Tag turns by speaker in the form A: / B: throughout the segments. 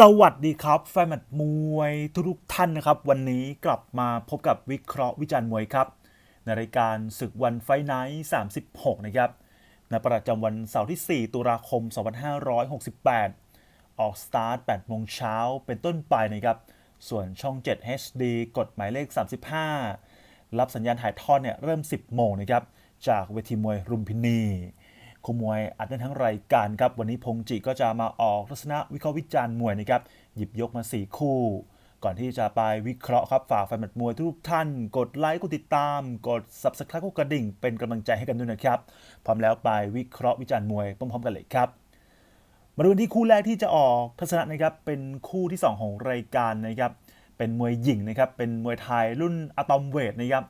A: สวัสดีครับ แฟนมัดมวยทุกท่านนะครับ วันนี้กลับมาพบกับวิเคราะห์วิจารณ์มวยครับ ในรายการศึกวันไฟไนท์36 นะครับในประจำวันเสาร์ที่ 4 ตุลาคม 2568 ออกสตาร์ท8โมงเช้าเป็นต้นไปนะครับ ส่วนช่อง 7 HD กฎหมายเลข 35 รับสัญญาณถ่ายทอดเนี่ยเริ่ม 10 โมงนะครับ จากเวทีมวยรุมพินี คมมวยอัดได้ทั้งรายการครับ วันนี้พงจิก็จะมาออกทัศนะวิเคราะห์วิจารณ์มวยนะครับ หยิบยกมา 4 คู่ ก่อนที่จะไปวิเคราะห์ครับ ฝากแฟนบัดมวยทุกท่าน กดไลค์กดติดตาม กด subscribe กดกระดิ่ง เป็นกำลังใจให้กันด้วยนะครับ พร้อมแล้วไปวิเคราะห์วิจารณ์มวยพร้อมๆกันเลยครับมาดูกันที่คู่แรกที่จะออกทัศนะนะครับเป็นคู่ที่ 2 ของรายการนะครับเป็นมวยหญิงนะครับเป็นมวยไทยรุ่นอะตอมเวทนะครับ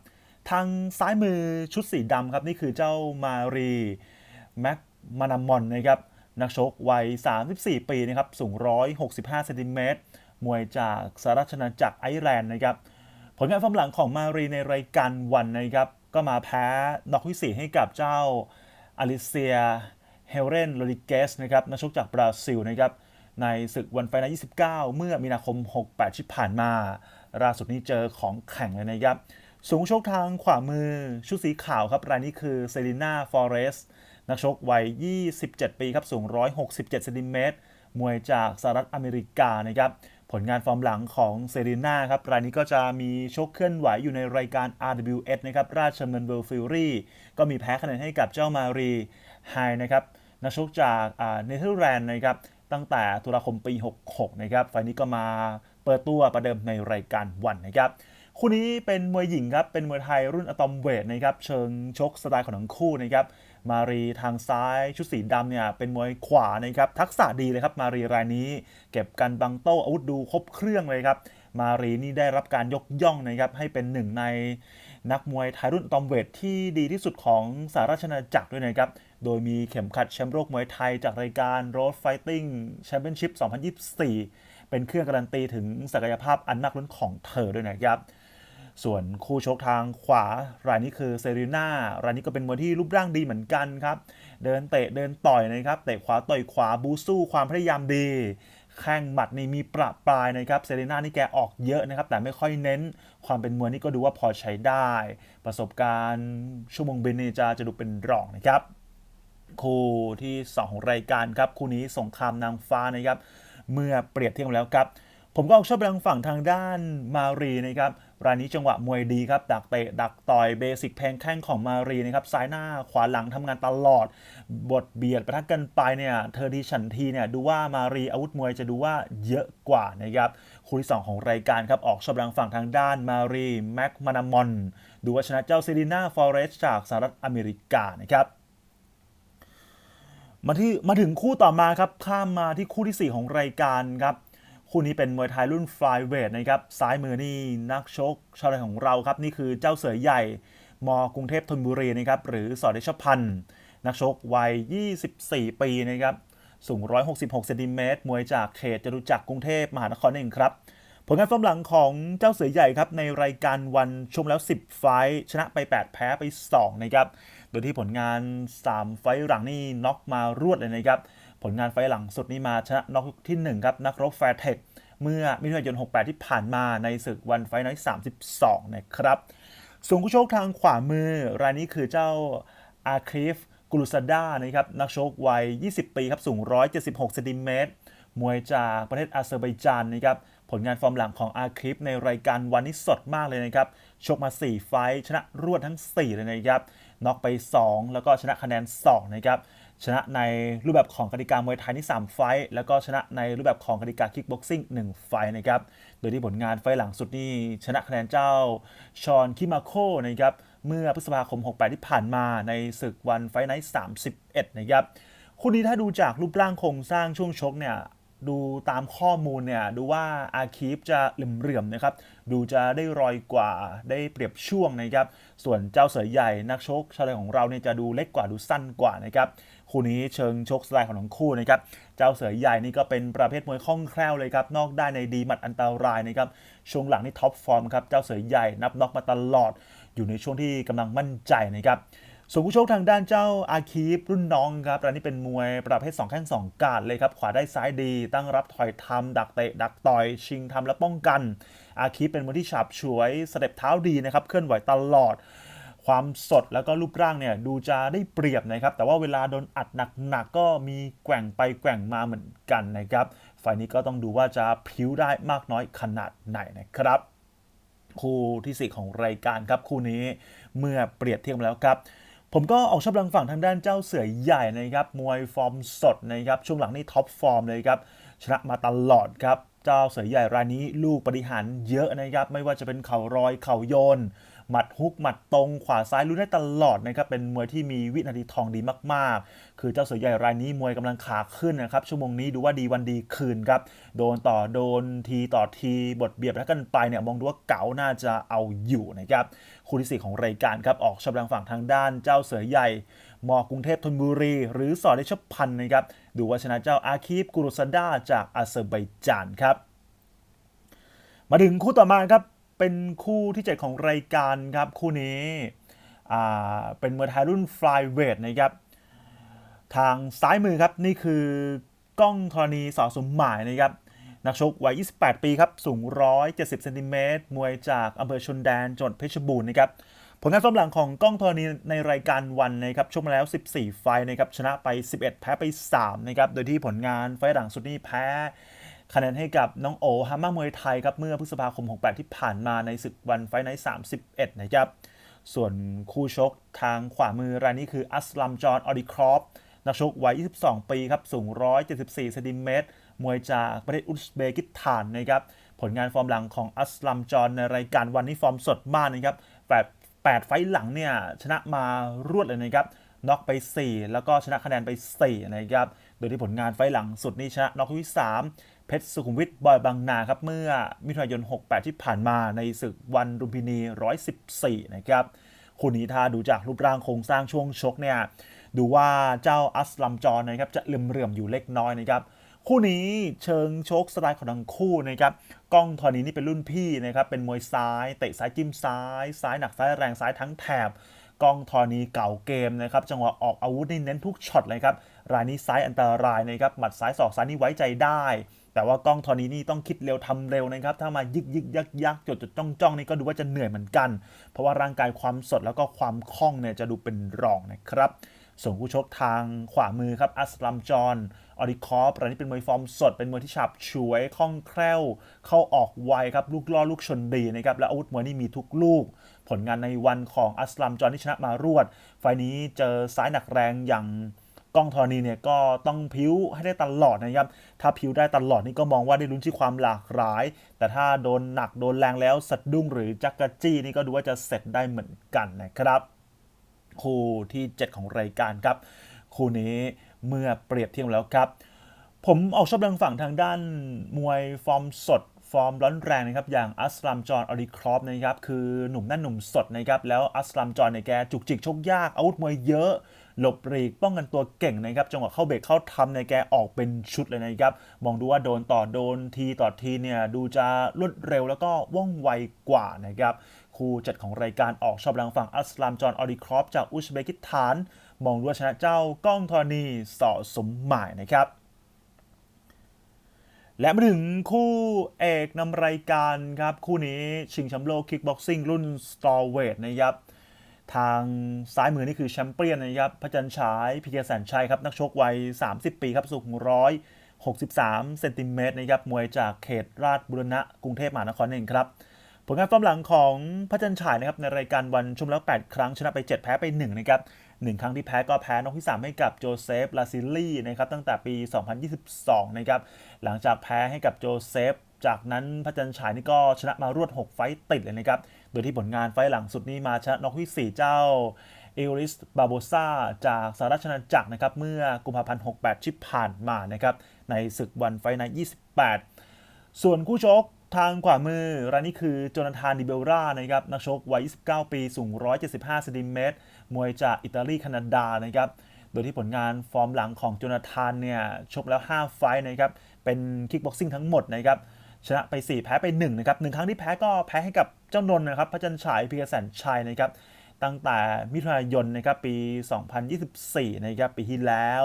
A: ทางซ้ายมือชุดสีดำครับนี่คือเจ้ามารี แม็กมานามอนนะครับนักชกวัย 34 ปีนะครับสูง 165เซนติเมตรมวยจากสหราชอาณาจักรไอร์แลนด์นะครับผลงานฟอร์มหลังของมารีในรายการวันนะครับก็มาแพ้น็อกวิสีให้กับเจ้าอลิเซียเฮเรนโรดิเกสนะครับนักชกจากบราซิลนะครับในศึกวันไฟนอล29 เมื่อมีนาคม 68 ที่ผ่านมาล่าสุดนี้เจอของแข่งเลยนะครับ สูงชกทางขวามือชุดสีขาวครับ รายนี้คือเซรีนาฟอเรส นักชกวัย 27 ปีครับสูง 167เซนติเมตรมวยจากสหรัฐอเมริกานะครับผลงานฟอร์มหลังของเซรีนาครับ รายนี้ก็จะมีชกเคลื่อนไหวอยู่ในรายการ RWS นะครับ ราชดำเนินเวิลด์ฟิลลี่ก็มีแพ้คะแนนให้กับเจ้ามารีไฮนะครับนักชกจากเนเธอร์แลนด์นะครับตั้งแต่ตุลาคมปี 66 นะครับไฟนี้ก็มาเปิดตัวประเดิมในรายการวันนะครับ คู่นี้เป็นมวยหญิงครับเป็นมวยไทยรุ่นอะตอมเวทนะครับเชิงชกสไตล์ของทั้งคู่นะครับมารีทางซ้ายชุดสีดำเนี่ยเป็นมวยขวานะครับทักษะดีเลยครับมารีรายนี้ เก็บกันบังโต้อาวุธดูครบเครื่องเลยครับมารีนี่ได้รับการยกย่องนะครับให้เป็นหนึ่งในนักมวยไทยรุ่นอะตอมเวทที่ดีที่สุดของสหราชอาจักรด้วยนะครับ โดยมีเข็มขัดแชมป์โลกมวยไทยจากรายการ Road Fighting Championship 2024 เป็นเครื่องการันตีถึงศักยภาพอันมากล้นของเธอด้วยนะครับ ส่วนคู่ชกทางขวารายนี้คือเซรีนารายนี้ก็เป็นมวยที่รูปร่างดีเหมือนกันครับ เดินเตะเดินต่อยนะครับ เตะขวาต่อยขวาบูสู้ความพยายามดี แข้งหมัดนี่มีประปรายนะครับ เซรีนานี่แกออกเยอะนะครับ แต่ไม่ค่อยเน้น ความเป็นมวยนี่ก็ดูว่าพอใช้ได้ ประสบการณ์ชั่วโมงบินนี่จะจะดูเป็นรองนะครับ คู่ที่ 2 ของรายการครับ คู่นี้สงครามนางฟ้านะครับ เมื่อเปรียบเทียบกันแล้วครับผมก็ชอบไปทางฝั่งทางด้านมารีนะครับ รายนี้จังหวะมวยดีครับ ดักเตะ ดักต่อยเบสิกแพงแข้งของมารีนะครับซ้ายหน้าขวาหลังทำงานตลอด บทเบียดประทักกันไปเนี่ยเธอทีฉันทีเนี่ยดูว่ามารีอาวุธมวยจะดูว่าเยอะกว่านะครับคู่ที่ 2 ของรายการครับ ออกชอบไปทางฝั่งทางด้านมารีแม็กมานามอน ดูว่าชนะเจ้าเซรีนาฟอเรสจากสหรัฐอเมริกานะครับมาที่มาถึงคู่ต่อมาครับข้ามมาที่คู่ที่ 4 ของรายการครับ คู่นี้เป็นมวยไทยรุ่นฟลายเวทนะครับ ซ้ายมือนี่นักชกชาวไทยของเราครับ นี่คือเจ้าเสือใหญ่ มกรุงเทพธนบุรีนะครับ หรือสอเดชพันธ์นักชกวัย 24 ปีนะครับ สูง 166เซนติเมตรมวยจากเขตจตุจักรกรุงเทพมหานครนั่นเองครับ ผลงานฟอร์มหลังของเจ้าเสือใหญ่ครับ ในรายการวันชมแล้ว 10 ไฟชนะไป 8 แพ้ไป 2 นะครับ โดยที่ผลงาน 3 ไฟหลังนี่น็อกมารวดเลยนะครับ ผลงานไฟหลังสุดนี่มาชนะน็อกที่ 1 ครับ นักรบแฟร์เทคเมื่อมิถุนายน 68 ที่ผ่านมาในศึกวันไฟน้อย 32 นะครับ ส่วนคู่ชกทางขวามือ รายนี้คือเจ้าอาคริฟกุลุซาดานะครับ นักชกวัย 20 ปีครับ สูง 176เซนติเมตรมวยจากประเทศอาเซอร์ไบจานนะครับ ผลงานฟอร์มหลังของอาคลิปในรายการวันนี้สดมากเลยนะครับ ชกมา 4 ไฟชนะรวดทั้ง 4 เลยนะครับ น็อกไป 2 แล้วก็ชนะคะแนน 2 นะครับ ชนะในรูปแบบของกติกามวยไทยนี่3ไฟแล้วก็ชนะในรูปแบบของกติกาคิกบ็อกซิ่ง1ไฟนะครับ โดยที่ผลงานไฟหลังสุดนี่ชนะคะแนนเจ้าชอนคิมาโคนะครับเมื่อพฤษภาคม 68 ที่ผ่านมาในศึกวันไฟไนท์31 นะครับคู่นี้ถ้าดูจากรูปร่างโครงสร้างช่วงชกเนี่ยดูตามข้อมูลเนี่ยดูว่าอาคีฟจะเหลื่อมๆนะครับ ดูจะได้รอยกว่าได้เปรียบช่วงนะครับส่วนเจ้าเสือใหญ่นักชกชาวไทยของเราเนี่ยจะดูเล็กกว่าดูสั้นกว่านะครับคู่นี้เชิงชกสไตล์ของทั้งคู่นะครับเจ้าเสือใหญ่นี่ก็เป็นประเภทมวยคล่องแคล่วเลยครับนอกได้ในดีหมัดอันตรายนะครับช่วงหลังนี่ท็อปฟอร์มครับเจ้าเสือใหญ่นับน็อกมาตลอด อยู่ในช่วงที่กำลังมั่นใจนะครับ ส่วนผู้ชกทางด้านเจ้าอาคีฟรุ่นน้องครับรายนี้เป็นมวยประเภท2แข้ง2กาดเลยครับ ขวาได้ซ้ายดี ตั้งรับถอยทำดักเตะ ดักต่อย ชิงทำและป้องกัน อาคีฟเป็นมวยที่ฉับฉวยสเต็ปเท้าดีนะครับ เคลื่อนไหวตลอด ความสดแล้วก็รูปร่างเนี่ยดูจะได้เปรียบนะครับ แต่ว่าเวลาโดนอัดหนักๆก็มีแกว่งไปแกว่งมาเหมือนกันนะครับฝ่ายนี้ก็ต้องดูว่าจะพิ้วได้มากน้อยขนาดไหนนะครับ คู่ที่สิของรายการครับคู่นี้เมื่อเปรียบเทียบแล้วครับ ผมก็ออกชอบลังฝั่งทางด้านเจ้าเสือใหญ่นะครับมวยฟอร์มสดนะครับช่วงหลังนี่ท็อปฟอร์มเลยครับชนะมาตลอดครับ เจ้าเสือใหญ่รายนี้ลูกปฏิหารเยอะนะครับ ไม่ว่าจะเป็นเข่ารอยเข่าโยน หมัดฮุกหมัดตรงขวาซ้ายรู้ได้ตลอดนะครับเป็นมวยที่มีวินาทีทองดีมากๆ คือเจ้าเสือใหญ่รายนี้มวยกำลังขาขึ้นนะครับชั่วโมงนี้ดูว่าดีวันดีคืนครับโดนต่อโดนทีต่อทีบทเบียดแล้วกันไปเนี่ยมองดูว่าเก๋าน่าจะเอาอยู่นะครับคู่ที่สี่ของรายการครับออกชำลังฝั่งทางด้านเจ้าเสือใหญ่มอกรุงเทพธนบุรี หรือสอดเดชพันธ์นะครับดูว่าชนะเจ้าอาคีฟกุรุสดาจากอาเซอร์ไบจานครับ มาถึงคู่ต่อมาครับ เป็นคู่ที่ 7 ของรายการครับ คู่นี้เป็นมวยไทยรุ่นฟลายเวทนะครับ ทางซ้ายมือครับ นี่คือกล้องธรณีสอสมหมายนะครับ นักชกวัย 28 ปีครับ สูง 170เซนติเมตรมวยจากอำเภอชนแดนจังหวัดเพชรบูรณ์นะครับผลงานฟอมหลังของกล้องธรณีในรายการวันนะครับชกมาแล้ว 14 ไฟนะครับชนะไป 11 แพ้ไป 3 นะครับ โดยที่ผลงานไฟหลังสุดนี้แพ้ คะแนนให้กับน้องโอฮาม่ามวยไทยครับเมื่อพฤษภาคม 68 ที่ผ่านมาในศึกวันไฟไนท์31 นะครับ ส่วนคู่ชกทางขวามือรายนี้คืออัสลัมจอห์นออดิครอฟนักชกวัย 22 ปีครับ สูง 174เซนติเมตร มวยจากประเทศอุซเบกิสถานนะครับ ผลงานฟอร์มหลังของอัสลัมจอห์นในรายการวันนี้ฟอร์มสดมากนะครับ8 8ไฟหลังเนี่ยชนะมารวดเลยนะครับน็อกไป 4 แล้วก็ชนะคะแนนไป 4 นะครับ โดยที่ผลงานไฟหลังสุดนี่ชนะน็อกที่3 เพชรสุขุมวิทบอยบางนาครับเมื่อมิถุนายน 68 ที่ผ่านมาในศึกวันรุมพินี 114 นะครับคู่นี้ถ้าดูจากรูปร่างโครงสร้างช่วงชกเนี่ยดูว่าเจ้าอัสลัมจอนนะครับจะเลื่อมๆอยู่เล็กน้อยนะครับคู่นี้เชิงโชคสไตล์ของทั้งคู่นะครับกล้องทอนีนี่เป็นรุ่นพี่นะครับเป็นมวยซ้ายเตะซ้ายจิ้มซ้าย ซ้ายหนักซ้ายแรงซ้ายทั้งแถบกล้องทอนีเก่าเกมนะครับจังหวะออกอาวุธนี่เน้นทุกช็อตเลยครับรายนี้ซ้ายอันตรายนะครับหมัดซ้ายศอกซ้ายนี่ไว้ใจได้ แต่ว่ากล้องทอนี้นี่ต้องคิดเร็วทำเร็วนะครับ ถ้ามายึกยึกยักยักจดจดจ้องจ้องนี่ก็ดูว่าจะเหนื่อยเหมือนกัน เพราะว่าร่างกายความสดแล้วก็ความคล่องเนี่ยจะดูเป็นรองนะครับ ส่วนผู้ชกทางขวามือครับ อัสลัมจอนออริคอฟรายนี้เป็นมวยฟอร์มสด เป็นมวยที่ฉับฉวยคล่องแคล่ว เข้าออกไวครับ ลูกล่อลูกชนดีนะครับ และอาวุธมวยนี่มีทุกลูก ผลงานในวันของอัสลัมจอนที่ชนะมารวด ไฟล์นี้เจอซ้ายหนักแรงอย่าง กล้องธรณีเนี่ยก็ต้องพิ้วให้ได้ตลอดนะครับ ถ้าพิ้วได้ตลอดนี่ก็มองว่าได้ลุ้นที่ความหลากหลาย แต่ถ้าโดนหนักโดนแรงแล้วสะดุ้งหรือจักกะจี้นี่ก็ดูว่าจะเสร็จได้เหมือนกันนะครับ คู่ที่ 7 ของรายการครับ คู่นี้เมื่อเปรียบเทียบแล้วครับ ผมออกชอบดังฝั่งทางด้านมวยฟอร์มสดฟอร์มร้อนแรงนะครับอย่างอัสลัมจอห์นอริครอฟนะครับคือหนุ่มนั่นหนุ่มสดนะครับแล้วอัสลัมจอห์นเนี่ยแกจุกจิกชกยากอาวุธมวยเยอะ หลบหลีกป้องกันตัวเก่งนะครับจังหวะเข้าเบรกเข้าทำในแกออกเป็นชุดเลยนะครับมองดูว่าโดนต่อโดนทีต่อทีเนี่ยดูจะรวดเร็วแล้วก็ว่องไวกว่านะครับคู่จัดของรายการออกชอบดังฝั่งอัสลามจอห์นออริครอฟจากอุซเบกิสถาน มองดูว่าชนะเจ้าก้องธรณีสอสมหมายนะครับและมาถึงคู่เอกนำรายการครับ คู่นี้ชิงแชมป์โลกคิกบ็อกซิ่งรุ่นสตอร์เวทนะครับ ทางซ้ายมือนี่คือแชมเปี้ยนนะครับพระจันฉายพีเคแสนชัยครับนักชกวัย 30 ปีครับสูงร้อย63เซนติเมตรนะครับมวยจากเขตราชบุรณะกรุงเทพมหานครเองครับผลงานฟอร์มหลังของพระจันฉายนะครับในรายการวันชมแล้ว 8 ครั้งชนะไป 7 แพ้ไป 1 นะครับ 1 ครั้งที่แพ้ก็แพ้นอกที่ 3 ให้กับโจเซฟลาซิลลี่นะครับตั้งแต่ปี 2022 นะครับ หลังจากแพ้ให้กับโจเซฟ จากนั้นพระจันฉายนี่ก็ชนะมารวด 6 ไฟต์ติดเลยนะครับ โดยที่ผลงานไฟหลังสุดนี้มาชนะน็อกที่ 4 เจ้าเอลิสบาโบซาจากสหรัฐอาณาจักรนะครับ เมื่อกุมภาพันธ์ 68ที่ผ่านมานะครับ ในศึกวันไฟท์ไน28 ส่วนคู่ชกทางขวามือรายนี้คือโจนาธานดิเบลรานะครับ นักชกวัย 29 ปี สูง 175เซนติเมตร มวยจากอิตาลีแคนาดานะครับ โดยที่ผลงานฟอร์มหลังของโจนาธานเนี่ย ชกแล้ว 5 ไฟนะครับ เป็นคิกบ็อกซิ่งทั้งหมดนะครับ ชนะไป 4 แพ้ไป1นะครับหนึ่งครั้งที่แพ้ก็แพ้ให้กับเจ้านนนะครับพระจันทร์ฉายพีกแสนชัยนะครับตั้งแต่มิถุนายนนะครับปี 2024นะครับปีที่แล้ว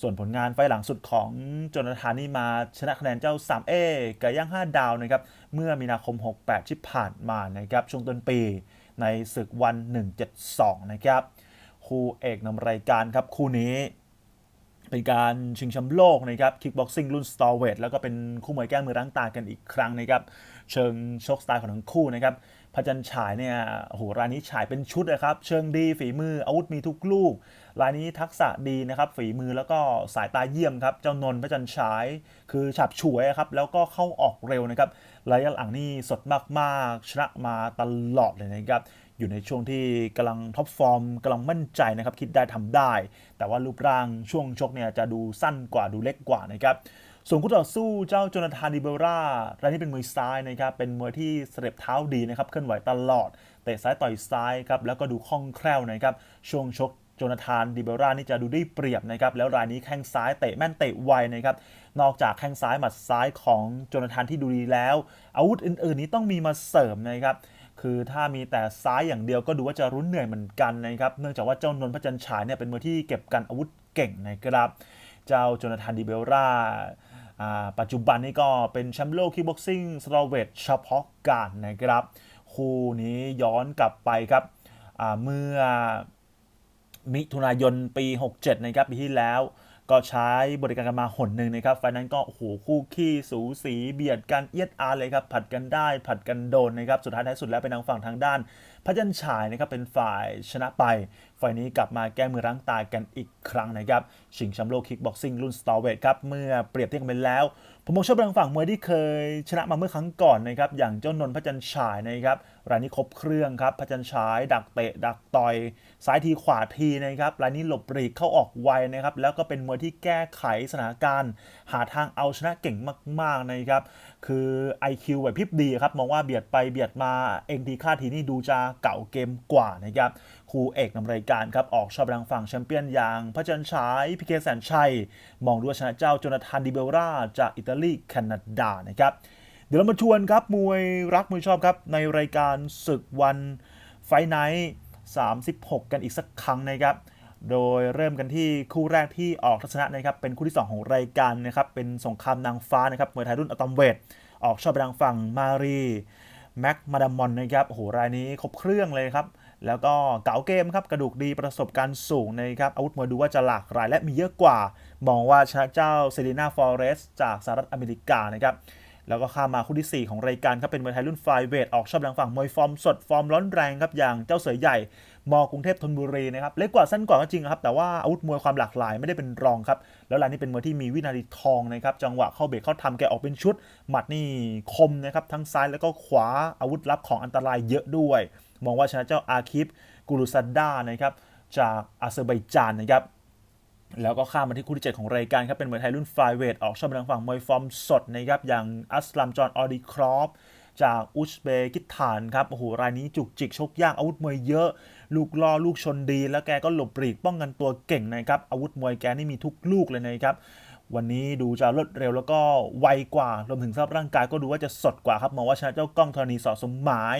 A: ส่วนผลงานไฟหลังสุดของจนาธานนี่มาชนะคะแนนเจ้า 3A กับย่าง 5 ดาวนะครับเมื่อมีนาคม 68 ที่ผ่านมานะครับช่วงต้นปีในศึกวัน 172นะครับคู่เอกนำรายการครับคู่นี้ เป็นการชิงแชมป์โลกนะครับคิกบ็อกซิ่งรุ่นสตอร์เวทแล้วก็เป็นคู่มวยแก้มือร้างตากันอีกครั้งนะครับ เชิงชกสไตล์ของทั้งคู่นะครับ พระจันฉายเนี่ยโอ้โหรายนี้ฉายเป็นชุดนะครับ เชิงดีฝีมืออาวุธมีทุกลูก รายนี้ทักษะดีนะครับ ฝีมือแล้วก็สายตาเยี่ยมครับ เจ้านนพระจันฉาย คือฉับฉวยครับ แล้วก็เข้าออกเร็วนะครับระยะหลังนี่สดมากๆ ชนะมาตลอดเลยนะครับอยู่ในช่วงที่กำลังท็อปฟอร์มกำลังมั่นใจนะครับ คิดได้ทำได้ แต่ว่ารูปร่างช่วงชกเนี่ยจะดูสั้นกว่าดูเล็กกว่านะครับ ส่วนคู่ต่อสู้เจ้าโจนาธานดิเบร่ารายนี้เป็นมวยซ้ายนะครับ เป็นมวยที่เสด็บเท้าดีนะครับ เคลื่อนไหวตลอด เตะซ้ายต่อยซ้ายครับ แล้วก็ดูคล่องแคล่วนะครับ ช่วงชกโจนาธานดิเบร่านี่จะดูได้เปรียบนะครับ แล้วรายนี้แข้งซ้ายเตะแม่นเตะไวนะครับ นอกจากแข้งซ้ายหมัดซ้ายของโจนาธานที่ดูดีแล้ว อาวุธอื่นๆนี้ต้องมีมาเสริมนะครับคือถ้ามีแต่ซ้ายอย่างเดียวก็ดูว่าจะรุนเหนื่อยเหมือนกันนะครับ เนื่องจากว่าเจ้านนพระจันทร์ฉายเนี่ยเป็นมือที่เก็บกันอาวุธเก่งนะครับ เจ้าโจนาธานดิเบลราอ่า ปัจจุบันนี้ก็เป็นแชมป์โลกคิกบ็อกซิ่งสโลเวตเฉพาะการนะครับ คู่นี้ย้อนกลับไปครับเมื่อมิถุนายนปี 67 นะครับปีที่แล้ว ก็ใช้บริการกันมาหนหนึ่งนะครับไฟนั้นก็โอ้โหคู่ขี้สูสีเบียดกันเอียดอาร์เลยครับผัดกันได้ผัดกันโดนนะครับสุดท้ายท้ายสุดแล้วเป็นทางฝั่งทางด้านพระจันทร์ฉายนะครับเป็นฝ่ายชนะไปไฟนี้กลับมาแก้มือรั้งตายกันอีกครั้งนะครับชิงแชมป์โลกคิกบ็อกซิ่งรุ่นสตอร์เวทครับเมื่อเปรียบเทียบกันไปแล้ว ผมมองชอบทางฝั่งมวยที่เคยชนะมาเมื่อครั้งก่อนนะครับอย่างเจ้านนท์พระจันทร์ฉายนะครับรายนี้ครบเครื่องครับพระจันทร์ฉาย ดักเตะ ดักต่อยซ้ายทีขวาทีนะครับรายนี้หลบหลีกเข้าออกไวนะครับแล้วก็เป็นมวยที่แก้ไขสถานการณ์ หาทางเอาชนะเก่งมากๆนะครับ คือ IQ แบบพิบดีครับ มองว่าเบียดไปเบียดมาเองทีค่าทีนี่ดูจะเก่าเกมกว่านะครับครูเอกนำรายการครับ ออกชอบทางฝั่งแชมเปี้ยนอย่าง พระจันทร์ฉายพิเคแสนชัย มองดูว่าชนะเจ้าโจนาธานดิเบลราจากอิตาลีแคนาดานะครับเดี๋ยวเรามาชวนครับ มวยรักมวยชอบครับ ในรายการศึกวันไฟไนท์36 กันอีกสักครั้งนะครับ โดยเริ่มกันที่คู่แรกที่ออกทัศนะนะครับเป็นคู่ที่ 2 ของรายการนะครับเป็นสงครามนางฟ้านะครับมวยไทยรุ่นอะตอมเวทออกชอบไปทางฝั่งมารีแม็กมาดามอนนะครับโอ้โหรายนี้ครบเครื่องเลยครับแล้วก็เก๋าเกมครับกระดูกดีประสบการณ์สูงนะครับอาวุธมวยดูว่าจะหลากหลายและมีเยอะกว่า มองว่าชนะเจ้าเซรีนาฟอเรสจากสหรัฐอเมริกานะครับแล้วก็ข้ามมาคู่ที่ 4 ของรายการครับเป็นมวยไทยรุ่นไฟเวทออกชอบทางฝั่งมวยฟอร์มสดฟอร์มร้อนแรงครับอย่างเจ้าเสือใหญ่ มกรุงเทพธนบุรีนะครับเล็กกว่าสั้นกว่าก็จริงครับแต่ว่าอาวุธมวยความหลากหลายไม่ได้เป็นรองครับแล้วรายนี้เป็นมวยที่มีวินาทีทองนะครับจังหวะเข้าเบรกเข้าทำแกออกเป็นชุด หมัดนี่คมนะครับทั้งซ้ายแล้วก็ขวาอาวุธลับของอันตรายเยอะด้วย มองว่าชนะเจ้าอาคิปกูรุซัดดานะครับจากอาเซอร์ไบจานนะครับแล้วก็ข้ามมาที่คู่ที่ 7 ของรายการครับเป็นมวยไทยรุ่นไฟเวทออกช่องทางฝั่งมวยฟอร์มสดนะครับอย่างอัสลัมจอห์นออดีครอฟ จากอุซเบกิสถานครับโอ้โหรายนี้จุกจิกชกยากอาวุธมวยเยอะ ลูกล่อลูกชนดี แล้วแกก็หลบปลีกป้องกันตัวเก่งนะครับอาวุธมวยแกนี่มีทุกลูกเลยนะครับวันนี้ดูจะรวดเร็วแล้วก็ไวกว่ารวมถึงสภาพร่างกายก็ดูว่าจะสดกว่าครับมองว่าชนะเจ้ากล้องธรณีสอสมหมาย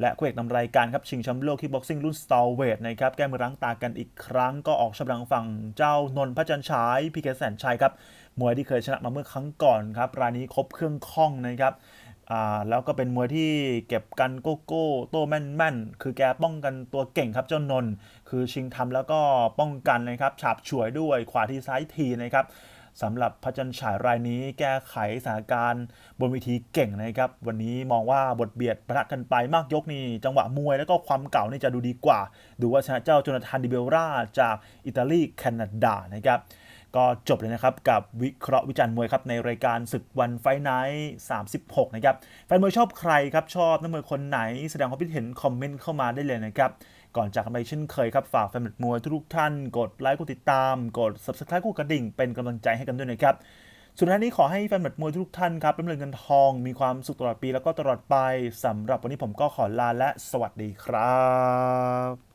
A: และคู่เอกนำรายการครับชิงแชมป์โลกคิกบ็อกซิ่งรุ่นสตอเวทนะครับแก้มือรั้งตากันอีกครั้งก็ออกชำลังฝั่งเจ้านนท์พระจันทร์ฉายพีเคแสนชัยครับมวยที่เคยชนะมาเมื่อครั้งก่อนครับรายนี้ครบเครื่องข้องนะครับ อ่าแล้วก็เป็นมวยที่เก็บกันโกโก้โต้แม่นแม่นๆคือแกป้องกันตัวเก่งครับเจ้านนท์คือชิงทำแล้วก็ป้องกันนะครับฉาบฉวยด้วยขวาทีซ้ายทีนะครับสำหรับพระจันทร์ฉายรายนี้แก้ไขสถานการณ์บนเวทีเก่งนะครับ วันนี้มองว่าบทเบียดประทะกันไปมากยกนี่จังหวะมวยแล้วก็ความเก่านี่จะดูดีกว่า ดูว่าชนะเจ้าโจนาธานดิเบลราจากอิตาลีแคนาดานะครับ ก็จบเลยนะครับ กับวิเคราะห์วิจารณ์มวยครับในรายการศึกวันไฟไนท์36 นะครับ แฟนมวยชอบใครครับ ชอบนักมวยคนไหน แสดงความคิดเห็นคอมเมนต์เข้ามาได้เลยนะครับ ก่อนจากกันไปเช่นเคยครับ ฝากแฟนมวยทุกท่าน กดไลค์กดติดตาม กด subscribe กดกระดิ่ง เป็นกำลังใจให้กันด้วยนะครับสุดท้ายนี้ขอให้แฟนบัดมวยทุกท่านครับเริญเงินทองมีความสุขตลอดปีแล้วก็ตลอดไปสำหรับวันนี้ผมก็ขอลาและสวัสดีครับ